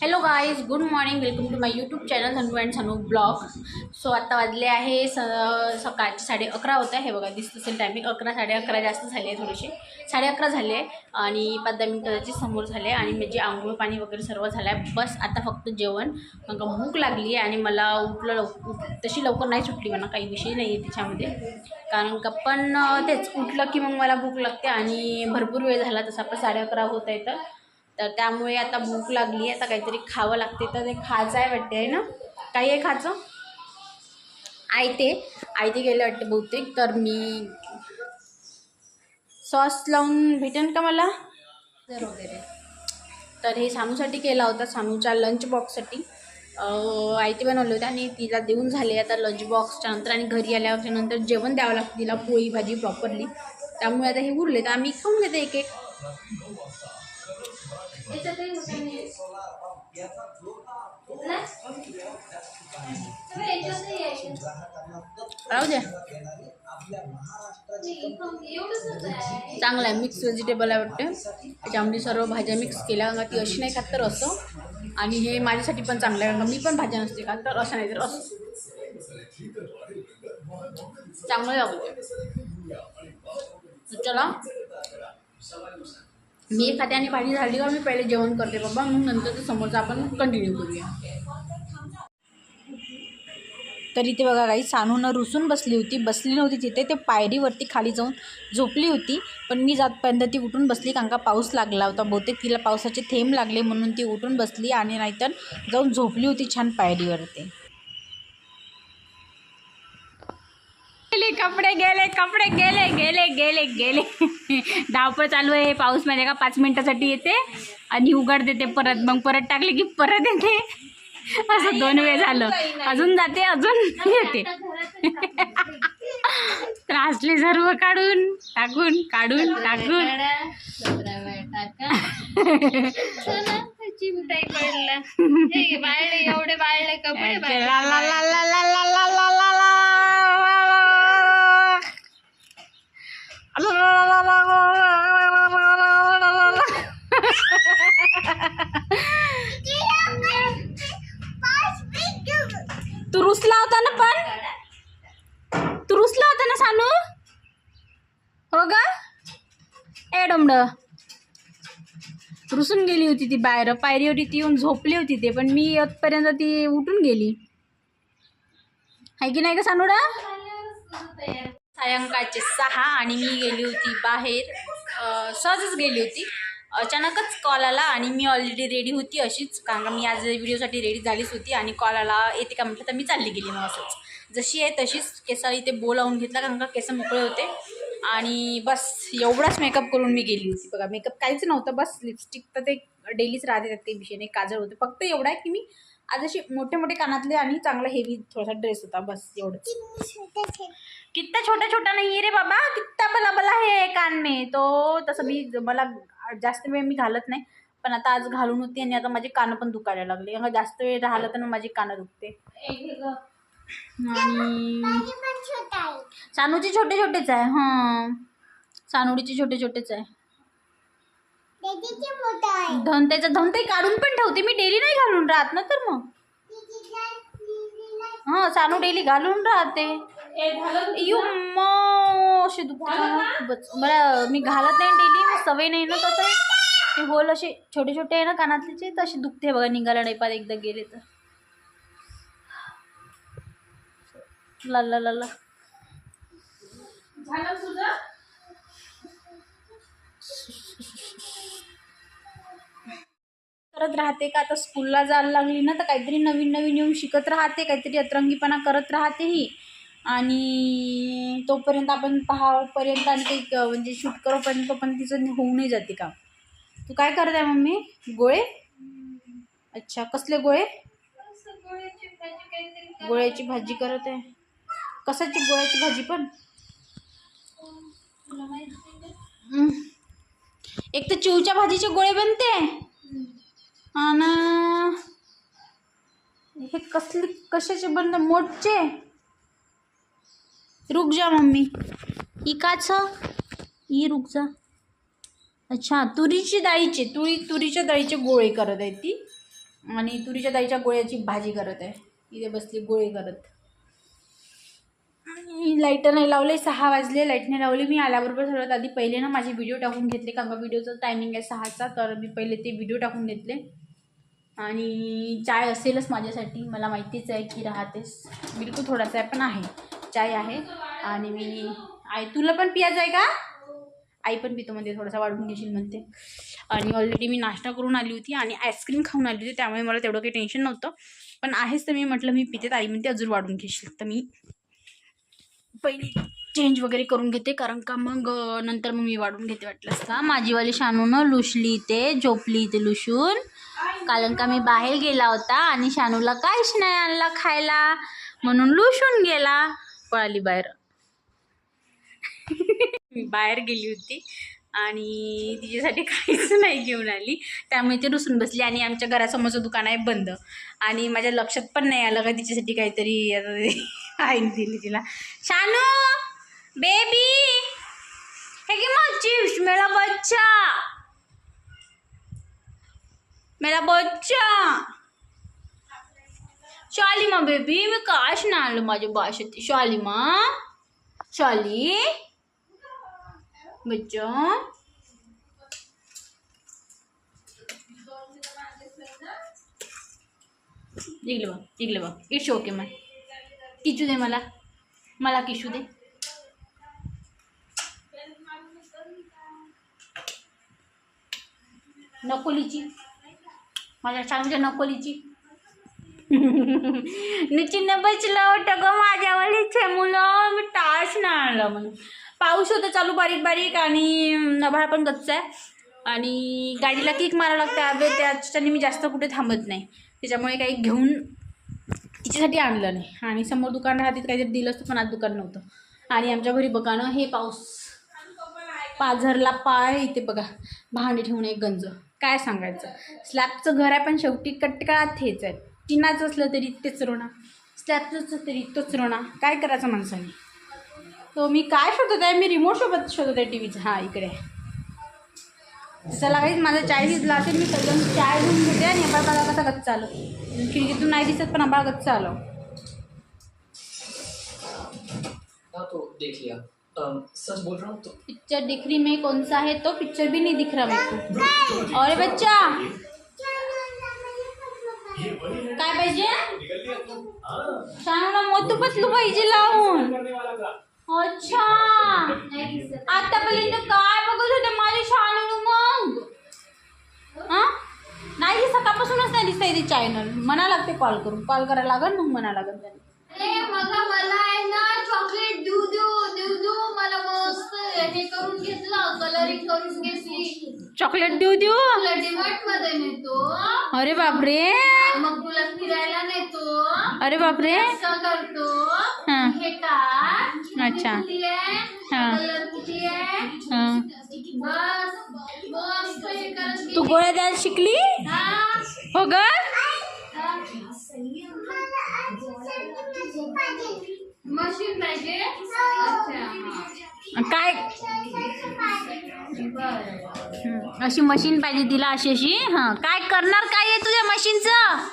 Hello guys good morning welcome to my YouTube channel Dhanu and Sanu vlog so आत्ता वाजले आहे स सकाळचे साडे अकरा होत आहे. हे बघा दिसत असेल टायमिंग अकरा साडे अकरा जास्त झाले आहे थोडेसे. साडे अकरा झाले आहे आणि पाच दहा मिनिटाची समोर झाले आणि म्हणजे आंघोळ पाणी वगैरे सर्व झालं आहे. बस आता फक्त जेवण. मला भूक लागली आहे आणि मला उठलं लव तशी लवकर नाही सुटली म्हणा काही विषय नाही आहे त्याच्यामध्ये कारण का पण तेच उठलं की मग मला भूक लागते आणि भरपूर वेळ झाला तसा पण साडे अकरा होत आहे तर. तर त्यामुळे आता भूक लागली आहे आता काहीतरी खावं लागते. तर ते खायचं आहे वाटते आहे ना? काही आहे खायचं? आयते. आयते गेले वाटते बहुतेक. तर मी सॉस लावून भेटेन का मला? तर वगैरे. तर हे सानूसाठी केला होता सानूच्या लंच बॉक्ससाठी आयते बनवले होते आणि तिला देऊन झाले आता लंच बॉक्सच्या नंतर आणि घरी आल्याच्यानंतर जेवण द्यावं लागतं तिला पोळी भाजी प्रॉपरली त्यामुळे आता हे उरले तर आम्ही खाऊन घेते एक एक राहू द्या. चांगलं आहे. मिक्स व्हेजिटेबल आहे वाटते. त्याच्यामध्ये सर्व भाज्या मिक्स केल्या. का ती अशी नाही खात तर असं. आणि हे माझ्यासाठी पण चांगलं आहे. कारण मी पण भाज्या नसते खात तर असं नाही तर असं. चांगलं लागते चला. मी खाते आणि भाजी झाली का मी पहिले जेवण करते बाबा. मग नंतर समोरचं आपण कंटिन्यू करूया. तर इथे बघा काही सानून रुसून बसली होती. बसली नव्हती तिथे ते पायरीवरती खाली जाऊन झोपली होती. पण मी जातपर्यंत ती उठून बसली कारण का पाऊस लागला होता. बहुतेक तिला पावसाचे थेंब लागले म्हणून ती उठून बसली आणि नाहीतर जाऊन झोपली होती छान पायरीवरती. कपडे गेले कपडे गेले गेले गेले गेले. धावपळ चालू आहे. पाऊस म्हणजे का? पाच मिनिटासाठी येते. आणि उघड देते परत. मग परत टाकले की परत येते. असं दोन वेळ झालं. अजून जाते अजून येते. त्रासले सर्व काढून टाकून काढून टाकून. चिमटाई पडला. बाळले एवढे बाळले कपडे रुसून गेली होती ती बाहेर. पायरीवर ती येऊन झोपली होती ते पण मी येतपर्यंत ती उठून गेली. आहे की नाही का सानुडा? सायंकाळचे सहा आणि मी गेली होती बाहेर. सहजच गेली होती. अचानकच कॉल आला आणि मी ऑलरेडी रेडी होती अशीच कारण का मी आज व्हिडिओसाठी रेडी झालीच होती आणि कॉल आला येते का म्हटलं तर मी चालली गेली मग असंच. जशी आहे तशीच केसा इथे बोलावून घेतला कारण का केस मोकळे होते. आणि बस एवढाच मेकअप करून मी गेली होती. बघा मेकअप काहीच नव्हतं बस लिपस्टिक तर ते डेलीच राहते त्यात ते विषय काजळ होते. फक्त एवढं आहे की मी आज असे मोठे मोठे कानातले आणि चांगला हेवी थोडासा ड्रेस होता बस एवढं कित्ता छोटा छोटा नाही रे बाबा कित्ता बला बला हे कान में. तो तसं मी मला जास्त वेळ मी घालत नाही पण आता आज घालून होती आणि आता माझे कानं पण दुखायला लागले. जास्त वेळ राहिलं तर माझे कानं दुखते. आणि सानूचे छोटे छोटेच आहे हां. सानुडीचे छोटे छोटेच आहे. धनतेचं धनते काढून पण ठेवते मी डेली नाही घालून राहत ना तर मग. हां सानू डेली घालून राहते. यू असे दुखते मला खूपच. मला मी घालत नाही डेली सवय नाही ना तसं. ते होल असे छोटे छोटे आहे ना कानातलेचे तर असे दुखते बघा निघाला नाही पार एकदा गेले तर. ला ला ला ला. करत राहते का? आता स्कूलला जायला लागली ना तर काहीतरी नवीन नवीन येऊन शिकत राहते काहीतरी अतरंगीपणा करत राहते ही आणि तोपर्यंत आपण पहापर्यंत आणि काही म्हणजे शूट करोपर्यंत पण तिचं होऊनही जाते का तू काय करत आहे मम्मी? गोळे? अच्छा कसले गोळे? गोळ्याची भाजी करत आहे. कशाची? गोळ्याची भाजी पण. एक तर चिवच्या भाजीचे गोळे बनते. आणि हे कसले कशाचे बनते मोठचे? रुक जा मम्मी. ही काच ही रुक जा. अच्छा तुरीची डाळीचे तुरी तुरीच्या डाळीचे गोळे करत आहे ती. आणि तुरीच्या डाळीच्या गोळ्याची भाजी करत आहे. इथे बसली गोळी करत. लाईटर नाही लावले सहा वाजले लाइट नाही लावली. मी आल्याबरोबर सर्वात आधी पहिले ना माझे व्हिडिओ टाकून घेतले. कारण का व्हिडिओचा टायमिंग आहे सहाचा तर मी पहिले ते व्हिडिओ टाकून घेतले. आणि चाय असेलच माझ्यासाठी. मला माहितीच आहे की राहतेस. बिलकुल थोडासा आहे पण आहे. चाय आहे. आणि मी आई तुला पण पियाचं आहे का? आई पण पितो म्हणते थोडासा वाढवून घेशील म्हणते. आणि ऑलरेडी मी नाश्ता करून आली होती आणि आईस्क्रीम खाऊन आली होती. त्यामुळे मला तेवढं काही टेन्शन नव्हतं. पण आहेच तर मी म्हटलं मी पिते. आई म्हणते अजून वाढून घेशील. तर मी पहिली चेंज वगैरे करून घेते. कारण का मग नंतर मग मी वाढून घेते वाटलं का माझीवाली शानूनं लुशली इथे झोपली इथे लुशून कारण का मी बाहेर गेला होता आणि शानूला काहीच नाही आणला खायला. म्हणून लुशून गेला. पळाली बाहेर. मी बाहेर गेली होती आणि तिच्यासाठी काहीच नाही घेऊन आली. त्यामुळे ती रुसून बसली आणि आमच्या घरासमोरचं दुकान आहे बंद. आणि माझ्या लक्षात पण नाही आलं का तिच्यासाठी काहीतरी. आता ते आईने दिली तिला शानू बेबी हे की मग चिप्स मेरा बच्चा मेरा बच्चा शालिमा बेबी मी काश ना आणलं माझ्या भाषेत शालिमा शाली बच्चा इकडे बघ इकडे बघ इट्स ओके मग किशू दे मला. मला किशू दे. नकोलीची माझ्या शाळेच्या नकोलीची निचिन्न बचलं होतं ग माझ्यावालीचे मुलं. मी टाळच नाही आणलं म्हणून. पाऊस होतं चालू बारीक बारीक आणि नभाळ पण गच्च आहे. आणि गाडीला किक मारावं लागतं. हवे त्याच्याने मी जास्त कुठे थांबत नाही. त्याच्यामुळे काही घेऊन तिच्यासाठी आणलं नाही. आणि समोर दुकान राहते काहीतरी दिलं असतं पण आज दुकान नव्हतं. आणि आमच्या घरी बघा ना हे पाऊस. पाझरला पाय इथे बघा. भांडी ठेवून एक गंज. काय सांगायचं? स्लॅबचं घर आहे पण शेवटी कटकाळात हेच आहे. टिनाचं असलं तरी तेच रोणा. स्लॅबचं असलं तरी तोच रोणा. काय करायचं माणसाने? तो मी काय शोधत आहे? मी रिमोट सोबत शोधत आहे टी व्हीचा हां इकडे. चला काहीच माझा चाय शिजला असेल मी सगळं चाय घेऊन घेते आणि आंबाळ मला कसा गच्चा आलो खिडकीतून नाही दिसत पण आंबाळ गच्चा आलो तो देख लिया। सच बोल रहा हूँ तो पिक्चर दिख रही में कौन सा है तो पिक्चर भी नहीं दिख रहा मेरे को। अरे बच्चा? काय पाहिजे शाळेला मोतू पतलू पाहिजे लावून अच्छा। काय बघत होते माझे शाळेनं मग हा? नाही हे सकाळपासूनच नाही दिसतंय ते चॅनल म्हणा लागते कॉल करून. कॉल करायला लागल मग म्हणा लागल त्याने हे करून घेतलं कलरिंग करून घेतली. चॉकलेट देऊ देऊ? तुला डिमार्ट मध्ये नेतो. अरे बापरे. मग तुला फिरायला नेतो. अरे बापरे. असं करतो. हा. हे का अच्छा. किती आहे? हा. कलर किती आहे? हा. बस मस्त हे करत तू गोळ्या द्यायला शिकली? हा. हो ग. मशीन पाहिजे? अच्छा. हा. काय? अशी मशीन पाहिजे तिला अशी अशी. हां काय करणार? काय आहे तुझ्या मशीनचं